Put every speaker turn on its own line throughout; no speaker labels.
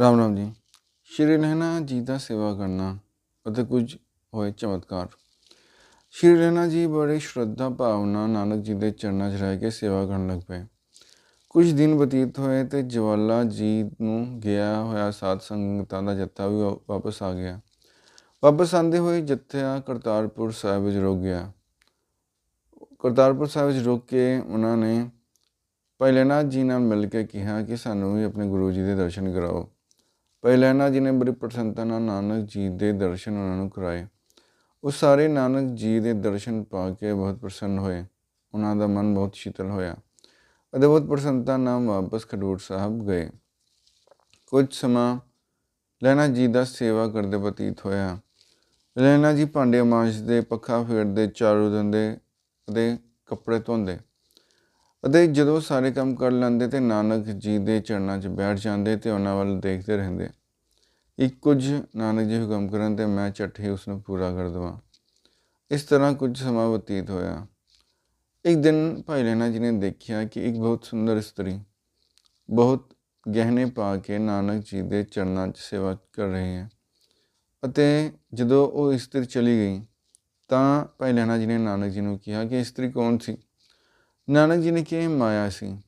ਰਾਮ ਰਾਮ ਜੀ। ਸ਼੍ਰੀ ਰਹਿਣਾ ਜੀ ਦਾ ਸੇਵਾ ਕਰਨਾ ਅਤੇ ਕੁਝ ਹੋਏ ਚਮਤਕਾਰ। ਸ਼੍ਰੀ ਰਹਿਣਾ ਜੀ ਬੜੀ ਸ਼ਰਧਾ ਭਾਵਨਾ ਨਾਨਕ ਜੀ ਦੇ ਚਰਨਾਂ 'ਚ ਰਹਿ ਕੇ ਸੇਵਾ ਕਰਨ ਲੱਗ ਪਏ। ਕੁਝ ਦਿਨ ਬਤੀਤ ਹੋਏ ਤੇ ਜਵਾਲਾ ਜੀ ਨੂੰ ਗਿਆ ਹੋਇਆ ਸਾਧ ਸੰਗਤਾਂ ਦਾ ਜੱਥਾ ਵੀ ਵਾਪਸ ਆ ਗਿਆ। ਵਾਪਸ ਆਂਦੇ ਹੋਏ ਜੱਥਾ ਕਰਤਾਰਪੁਰ ਸਾਹਿਬ ਵਿੱਚ ਰੁਕ ਗਿਆ। ਕਰਤਾਰਪੁਰ ਸਾਹਿਬ ਵਿੱਚ ਰੁਕ ਕੇ ਉਹਨਾਂ ਨੇ ਭਾਈ ਲਹਿਣਾ ਜੀ ਨਾਲ ਮਿਲ ਕੇ ਕਿਹਾ ਕਿ ਸਾਨੂੰ ਵੀ ਆਪਣੇ ਗੁਰੂ ਜੀ ਦੇ ਦਰਸ਼ਨ ਕਰਾਓ। ਭਾਈ ਲਹਿਣਾ ਜੀ ਨੇ ਬੜੀ ਪ੍ਰਸੰਨਤਾ ਨਾਲ ਨਾਨਕ ਜੀ ਦੇ ਦਰਸ਼ਨ ਉਹਨਾਂ ਨੂੰ ਕਰਾਏ। ਉਹ ਸਾਰੇ ਨਾਨਕ ਜੀ ਦੇ ਦਰਸ਼ਨ ਪਾ ਕੇ ਬਹੁਤ ਪ੍ਰਸੰਨ ਹੋਏ। ਉਹਨਾਂ ਦਾ ਮਨ ਬਹੁਤ ਸ਼ੀਤਲ ਹੋਇਆ। ਅਤੇ ਬਹੁਤ ਪ੍ਰਸੰਨਤਾ ਨਾਲ ਵਾਪਸ ਖਡੂਰ ਸਾਹਿਬ ਗਏ। ਕੁਝ ਸਮਾਂ ਲਹਿਣਾ ਜੀ ਦਾ ਸੇਵਾ ਕਰਦੇ ਬਤੀਤ ਹੋਇਆ। ਲਹਿਣਾ ਜੀ ਭਾਂਡੇ ਮਾਂਜਦੇ, ਪੱਖਾ ਫੇਰਦੇ ਚਾਰੂ ਦਿੰਦੇ ਅਤੇ ਕੱਪੜੇ ਧੋਂਦੇ। ਅਤੇ ਜਦੋਂ ਸਾਰੇ ਕੰਮ ਕਰ ਲੈਂਦੇ ਤੇ ਨਾਨਕ ਜੀ ਦੇ ਚਰਨਾਂ 'ਚ ਬੈਠ ਜਾਂਦੇ ਤੇ ਉਹਨਾਂ ਵੱਲ ਦੇਖਦੇ ਰਹਿੰਦੇ। ਇੱਕ ਕੁਝ ਨਾਨਕ ਜੀ ਹੁਕਮ ਕਰਨ ਤੇ ਮੈਂ ਝੱਟ ਹੀ ਉਸ ਨੂੰ ਪੂਰਾ ਕਰ ਦੇਵਾਂ। ਇਸ ਤਰ੍ਹਾਂ ਕੁਝ ਸਮਾਂ ਬਤੀਤ ਹੋਇਆ। ਇੱਕ ਦਿਨ ਭਾਈ ਲਹਿਣਾ ਜੀ ਨੇ ਦੇਖਿਆ ਕਿ ਇੱਕ ਬਹੁਤ ਸੁੰਦਰ ਇਸਤਰੀ ਬਹੁਤ ਗਹਿਣੇ ਪਾ ਕੇ ਨਾਨਕ ਜੀ ਦੇ ਚਰਨਾਂ 'ਚ ਸੇਵਾ ਕਰ ਰਹੀ ਹੈ ਅਤੇ ਜਦੋਂ ਉਹ ਇਸਤਰੀ ਚਲੀ ਗਈ ਤਾਂ ਭਾਈ ਲਹਿਣਾ ਜੀ ਨੇ ਨਾਨਕ ਜੀ ਨੂੰ ਕਿਹਾ ਕਿ ਇਸਤਰੀ ਕੌਣ ਸੀ? ਨਾਨਕ ਜੀ ਨੇ ਕਿਹਾ ਇਹ ਮਾਇਆ ਸੀ?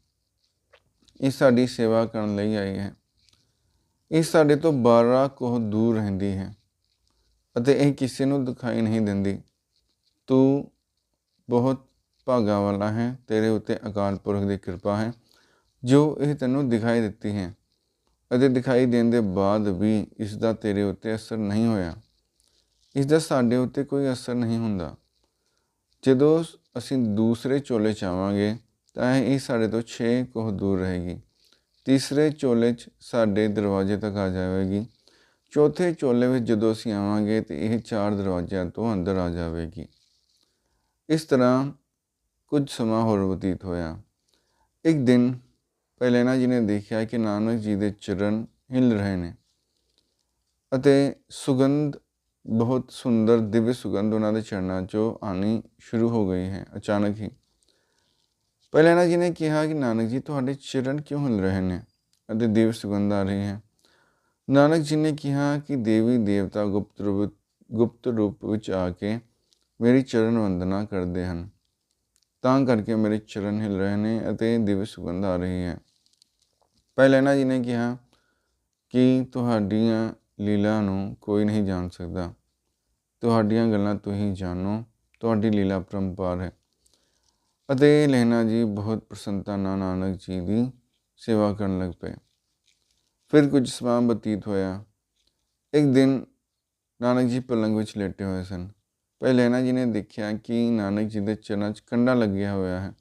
ਇਹ ਸਾਡੀ ਸੇਵਾ ਕਰਨ ਲਈ ਆਈ ਹੈ। ਇਹ ਸਾਡੇ ਤੋਂ 12 ਕੋਹ ਦੂਰ ਰਹਿੰਦੀ ਹੈ ਅਤੇ ਇਹ ਕਿਸੇ ਨੂੰ ਦਿਖਾਈ ਨਹੀਂ ਦਿੰਦੀ। ਤੂੰ ਬਹੁਤ ਭਾਗਾ ਵਾਲਾ ਹੈ, ਤੇਰੇ ਉੱਤੇ ਅਕਾਲ ਪੁਰਖ ਦੀ ਕਿਰਪਾ ਹੈ, ਜੋ ਇਹ ਤੈਨੂੰ ਦਿਖਾਈ ਦਿੱਤੀ ਹੈ ਅਤੇ ਦਿਖਾਈ ਦੇਣ ਦੇ ਬਾਅਦ ਵੀ ਇਸ ਦਾ ਤੇਰੇ ਉੱਤੇ ਅਸਰ ਨਹੀਂ ਹੋਇਆ। ਇਸ ਦਾ ਸਾਡੇ ਉੱਤੇ ਕੋਈ ਅਸਰ ਨਹੀਂ ਹੁੰਦਾ। ਜਦੋਂ ਅਸੀਂ ਦੂਸਰੇ ਚੋਲੇ ਚਾਵਾਂਗੇ ਤਾਂ ਇਹ ਸਾਡੇ ਤੋਂ 6 ਕੋਹ ਦੂਰ ਰਹੇਗੀ। ਤੀਸਰੇ ਚੋਲੇ 'ਚ ਸਾਡੇ ਦਰਵਾਜ਼ੇ ਤੱਕ ਆ ਜਾਵੇਗੀ। ਚੌਥੇ ਚੋਲੇ ਵਿੱਚ ਜਦੋਂ ਅਸੀਂ ਆਵਾਂਗੇ, ਤੇ ਇਹ ਚਾਰ ਦਰਵਾਜ਼ਿਆਂ ਤੋਂ ਅੰਦਰ ਆ ਜਾਵੇਗੀ। ਇਸ ਤਰ੍ਹਾਂ ਕੁਝ ਸਮਾਂ ਹੋਰ ਬਤੀਤ ਹੋਇਆ। ਇੱਕ ਦਿਨ ਪਹਿਲੇਨਾ ਜੀ ਨੇ ਦੇਖਿਆ ਕਿ ਨਾਨਕ ਜੀ ਦੇ ਚਰਨ ਹਿਲ ਰਹੇ ਨੇ ਅਤੇ ਸੁਗੰਧ ਬਹੁਤ ਸੁੰਦਰ ਦਿਵਯ ਸੁਗੰਧ ਉਹਨਾਂ ਦੇ ਚਰਨਾਂ 'ਚੋਂ ਆਣੀ ਸ਼ੁਰੂ ਹੋ ਗਈ ਹੈ, ਅਚਾਨਕ ਹੀ। ਪਹਿਲੇਨਾ ਜੀ ਨੇ ਕਿਹਾ ਕਿ ਨਾਨਕ ਜੀ, ਤੁਹਾਡੇ ਚਰਨ ਕਿਉਂ ਹਿਲ ਰਹੇ ਨੇ ਅਤੇ ਦਿਵਯ ਸੁਗੰਧ ਆ ਰਹੀ ਹੈ? ਨਾਨਕ ਜੀ ਨੇ ਕਿਹਾ ਕਿ ਦੇਵੀ ਦੇਵਤਾ ਗੁਪਤ ਰੂਪ ਗੁਪਤ ਰੂਪ ਵਿੱਚ ਆ ਕੇ ਮੇਰੀ ਚਰਨ ਵੰਦਨਾ ਕਰਦੇ ਹਨ। ਤਾਂ ਕਰਕੇ ਮੇਰੇ ਚਰਨ ਹਿਲ ਰਹੇ ਨੇ ਅਤੇ ਦਿਵਯ ਸੁਗੰਧ ਆ ਰਹੀ ਹੈ। ਪਹਿਲੇਨਾ ਜੀ ਨੇ ਕਿਹਾ ਕਿ ਤੁਹਾਡੀਆਂ ਲੀਲਾ ਨੂੰ ਕੋਈ ਨਹੀਂ ਜਾਣ ਸਕਦਾ। ਤੁਹਾਡੀਆਂ ਗੱਲਾਂ ਤੁਸੀਂ ਜਾਣੋ, ਤੁਹਾਡੀ ਲੀਲਾ ਪਰੰਪਾਰ ਹੈ। ਅਤੇ ਲਹਿਣਾ ਜੀ ਬਹੁਤ ਪ੍ਰਸੰਨਤਾ ਨਾਲ ਨਾਨਕ ਜੀ ਦੀ ਸੇਵਾ ਕਰਨ ਲੱਗ ਪਏ। ਫਿਰ ਕੁਝ ਸਮਾਂ ਬਤੀਤ ਹੋਇਆ। ਇੱਕ ਦਿਨ ਨਾਨਕ ਜੀ ਪਲੰਗ ਵਿੱਚ ਲੇਟੇ ਹੋਏ ਸਨ। ਪਹਿਲੇ ਲਹਿਣਾ ਜੀ ਨੇ ਦੇਖਿਆ ਕਿ ਨਾਨਕ ਜੀ ਦੇ ਚਰਨਾਂ 'ਚ ਕੰਡਾ ਲੱਗਿਆ ਹੋਇਆ ਹੈ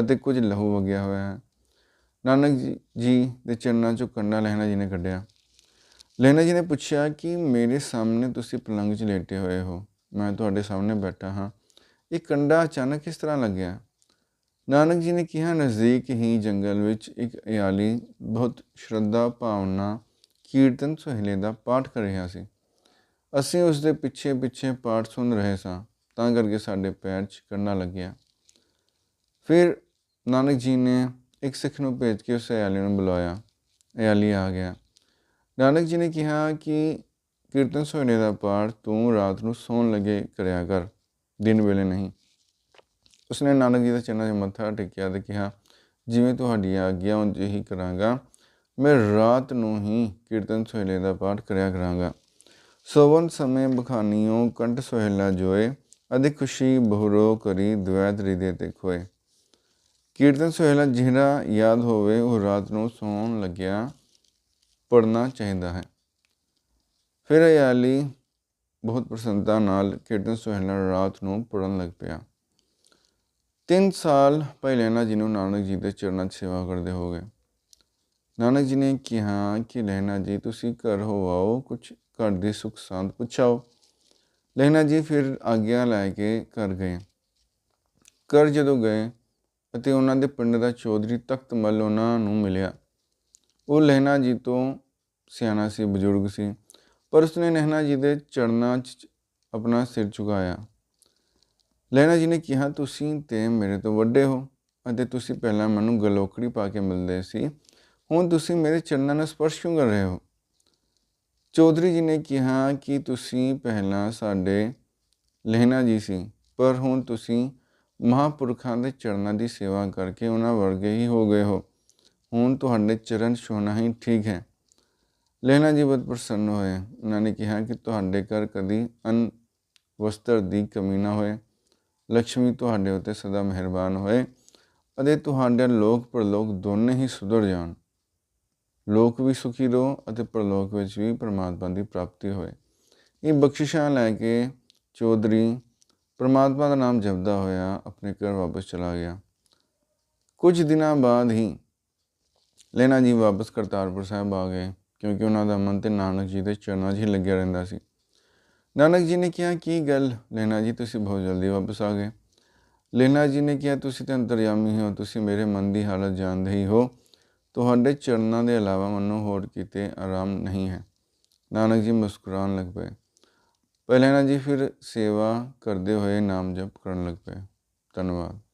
ਅਤੇ ਕੁਝ ਲਹੂ ਵਗਿਆ ਹੋਇਆ ਹੈ। ਨਾਨਕ ਜੀ- ਦੇ ਚਰਨਾਂ 'ਚੋਂ ਕੰਡਾ ਲਹਿਣਾ ਜੀ ਨੇ ਕੱਢਿਆ। ਲਹਿਣਾ ਜੀ ਨੇ ਪੁੱਛਿਆ ਕਿ ਮੇਰੇ ਸਾਹਮਣੇ ਤੁਸੀਂ ਪਲੰਗ 'ਚ ਲੇਟੇ ਹੋਏ ਹੋ। ਮੈਂ ਤੁਹਾਡੇ ਸਾਹਮਣੇ ਬੈਠਾ ਹਾਂ। ਇਹ ਕੰਡਾ ਅਚਾਨਕ ਕਿਸ ਤਰ੍ਹਾਂ ਲੱਗਿਆ? ਨਾਨਕ ਜੀ ਨੇ ਕਿਹਾ, ਨਜ਼ਦੀਕ ਹੀ ਜੰਗਲ ਵਿੱਚ ਇੱਕ ਇਆਲੀ ਬਹੁਤ ਸ਼ਰਧਾ ਭਾਵਨਾ, ਕੀਰਤਨ ਸੁਹੇਲੇ ਦਾ ਪਾਠ ਕਰ ਰਿਹਾ ਸੀ। ਅਸੀਂ ਉਸ ਦੇ ਪਿੱਛੇ ਪਿੱਛੇ ਪਾਠ ਸੁਣ ਰਹੇ ਸਾਂ। ਤਾਂ ਕਰਕੇ ਸਾਡੇ ਪੈਰ 'ਚ ਕੰਡਾ ਲੱਗਿਆ। ਫਿਰ ਨਾਨਕ ਜੀ ਨੇ ਇੱਕ ਸਿੱਖ ਨੂੰ ਭੇਜ ਕੇ ਉਸ ਇਆਲੀ ਨੂੰ ਬੁਲਾਇਆ। ਇਆਲੀ ਆ ਗਿਆ। ਨਾਨਕ ਜੀ ਨੇ ਕਿਹਾ ਕਿ ਕੀਰਤਨ ਸੁਹੇਲੇ ਦਾ ਪਾਠ ਤੂੰ ਰਾਤ ਨੂੰ ਸੌਣ ਲੱਗੇ ਕਰਿਆ ਕਰ, ਦਿਨ ਵੇਲੇ ਨਹੀਂ। ਉਸਨੇ ਨਾਨਕ ਜੀ ਦੇ ਚਰਨਾਂ 'ਚ ਮੱਥਾ ਟੇਕਿਆ ਤੇ ਕਿਹਾ, ਜਿਵੇਂ ਤੁਹਾਡੀ ਆਗਿਆ, ਉਂਝ ਹੀ ਕਰਾਂਗਾ। ਮੈਂ ਰਾਤ ਨੂੰ ਹੀ ਕੀਰਤਨ ਸੁਹੇਲੇ ਦਾ ਪਾਠ ਕਰਿਆ ਕਰਾਂਗਾ। ਸੋਵਨ ਸਮੇਂ ਬਖਾਨੀਓ, ਕੰਠ ਸੁਹੇਲਾ ਜੋਏ, ਅਧਿ ਖੁਸ਼ੀ ਬਹੁਰੋ ਕਰੀ ਦਵੈਤ ਰਿਦੇ ਤੇ ਖੋਏ। ਕੀਰਤਨ ਸੁਹੇਲਾ ਜਿਹੜਾ ਯਾਦ ਹੋਵੇ, ਉਹ ਰਾਤ ਨੂੰ ਸੌਣ ਲੱਗਿਆ। ਪੜਨਾ ਚਾਹੀਦਾ ਹੈ। ਫਿਰ ਅਯਾਲੀ ਬਹੁਤ ਪ੍ਰਸੰਨਤਾ ਨਾਲ ਕੀਰਤਨ ਸੁਹੇਲਾ ਰਾਤ ਨੂੰ ਪੜਨ ਲੱਗ ਪਿਆ। ਤਿੰਨ ਸਾਲ ਪਹਿਲੇ ਜੀ ਨੂੰ ਨਾਨਕ ਜੀ ਦੇ ਚਰਨਾਂ 'ਚ ਸੇਵਾ ਕਰਦੇ ਹੋ ਗਏ ਨਾਨਕ ਜੀ ਨੇ ਕਿਹਾ ਕਿ, ਲਹਿਣਾ ਜੀ, ਤੁਸੀਂ ਘਰ ਹੋ ਆਓ ਕੁਝ ਘਰ ਦੀ ਸੁੱਖ ਸਾਂਦ ਪੁੱਛਾਓ। ਲਹਿਣਾ ਜੀ ਫਿਰ ਆਗਿਆ ਲੈ ਕੇ ਘਰ ਗਏ। ਘਰ ਜਦੋਂ ਗਏ ਅਤੇ ਉਹਨਾਂ ਦੇ ਪਿੰਡ ਦਾ ਚੌਧਰੀ ਤਖਤ ਮੱਲ ਉਹਨਾਂ ਨੂੰ ਮਿਲਿਆ। ਉਹ ਲਹਿਣਾ ਜੀ ਤੋਂ ਸਿਆਣਾ ਸੀ, ਬਜ਼ੁਰਗ ਸੀ, ਪਰ ਉਸਨੇ ਨਹਿਣਾ ਜੀ ਦੇ ਚੜਨਾ 'ਚ ਆਪਣਾ ਸਿਰ ਝੁਕਾਇਆ। ਲਹਿਣਾ ਜੀ ਨੇ ਕਿਹਾ, ਤੁਸੀਂ ਤੇ ਮੇਰੇ ਤੋਂ ਵੱਡੇ ਹੋ ਅਤੇ ਤੁਸੀਂ ਪਹਿਲਾਂ ਮੈਨੂੰ ਗਲੋਕੜੀ ਪਾ ਕੇ ਮਿਲਦੇ ਸੀ, ਹੁਣ ਤੁਸੀਂ ਮੇਰੇ ਚਰਨਾਂ ਨੂੰ ਸਪਰਸ਼ ਕਿਉਂ ਕਰ ਰਹੇ ਹੋ? ਚੌਧਰੀ ਜੀ ਨੇ ਕਿਹਾ ਕਿ ਤੁਸੀਂ ਪਹਿਲਾਂ ਸਾਡੇ ਲਹਿਣਾ ਜੀ ਸੀ, ਪਰ ਹੁਣ ਤੁਸੀਂ ਮਹਾਂਪੁਰਖਾਂ ਦੇ ਚਰਨਾਂ ਦੀ ਸੇਵਾ ਕਰਕੇ ਉਹਨਾਂ ਵਰਗੇ ਹੀ ਹੋ ਗਏ ਹੋ। ਹੁਣ ਤੁਹਾਡੇ ਚਰਨ ਛੂਹਣਾ ਹੀ ਠੀਕ ਹੈ। ਲਹਿਣਾ ਜੀ ਬਹੁਤ ਪ੍ਰਸੰਨ ਹੋਏ। ਉਹਨਾਂ ਨੇ ਕਿਹਾ ਕਿ ਤੁਹਾਡੇ ਘਰ ਕਦੀ ਅਨ ਵਸਤਰ ਦੀ ਕਮੀ ਨਾ ਹੋਏ। ਲక్ష్ਮੀ ਤੁਹਾਡੇ ਉੱਤੇ ਸਦਾ ਮਿਹਰਬਾਨ ਹੋਏ। ਅਤੇ ਤੁਹਾਡੇ ਲੋਕ ਪਰਲੋਕ ਦੋਨੇ ਹੀ ਸੁਧਰ ਜਾਣ। ਲੋਕ ਵੀ ਸੁਖੀ ਰਹੋ ਅਤੇ ਪਰਲੋਕ ਵਿੱਚ ਵੀ ਪਰਮਾਤਮਾ ਦੀ ਪ੍ਰਾਪਤੀ ਹੋਏ। ਇਹ ਬਖਸ਼ਿਸ਼ਾਂ ਲੈ ਕੇ ਚੌਧਰੀ ਪਰਮਾਤਮਾ ਦਾ ਨਾਮ ਜਪਦਾ ਹੋਇਆ ਆਪਣੇ ਘਰ ਵਾਪਸ ਚਲਾ ਗਿਆ। ਕੁਝ ਦਿਨਾਂ ਬਾਅਦ ਹੀ ਲੈਣਾ ਜੀ ਵਾਪਸ ਕਰਤਾਰਪੁਰ ਸਾਹਿਬ ਆ ਗਏ, ਕਿਉਂਕਿ ਉਹਨਾਂ ਦਾ ਮਨ ਤੇ ਨਾਨਕ ਜੀ ਦੇ ਚਰਨਾਂ 'ਚ ਹੀ ਲੱਗਿਆ ਰਹਿੰਦਾ ਸੀ। ਨਾਨਕ ਜੀ ਨੇ ਕਿਹਾ, ਕੀ ਗੱਲ? ਲੈਣਾ ਜੀ, ਤੁਸੀਂ ਬਹੁਤ ਜਲਦੀ ਵਾਪਸ ਆ ਗਏ। ਲੈਣਾ ਜੀ ਨੇ ਕਿਹਾ, ਤੁਸੀਂ ਤਾਂ ਅੰਤਰਯਾਮੀ ਹੋ, ਤੁਸੀਂ ਮੇਰੇ ਮਨ ਦੀ ਹਾਲਤ ਜਾਣਦੇ ਹੀ ਹੋ। ਤੁਹਾਡੇ ਚਰਨਾਂ ਦੇ ਇਲਾਵਾ ਮੈਨੂੰ ਹੋਰ ਕਿਤੇ ਆਰਾਮ ਨਹੀਂ ਹੈ। ਨਾਨਕ ਜੀ ਮੁਸਕਰਾਉਣ ਲੱਗ ਪਏ। ਪਹਿਲੇ ਨਾ ਜੀ ਫਿਰ ਸੇਵਾ ਕਰਦੇ ਹੋਏ ਨਾਮ ਜਪ ਕਰਨ ਲੱਗ ਪਏ। ਧੰਨਵਾਦ।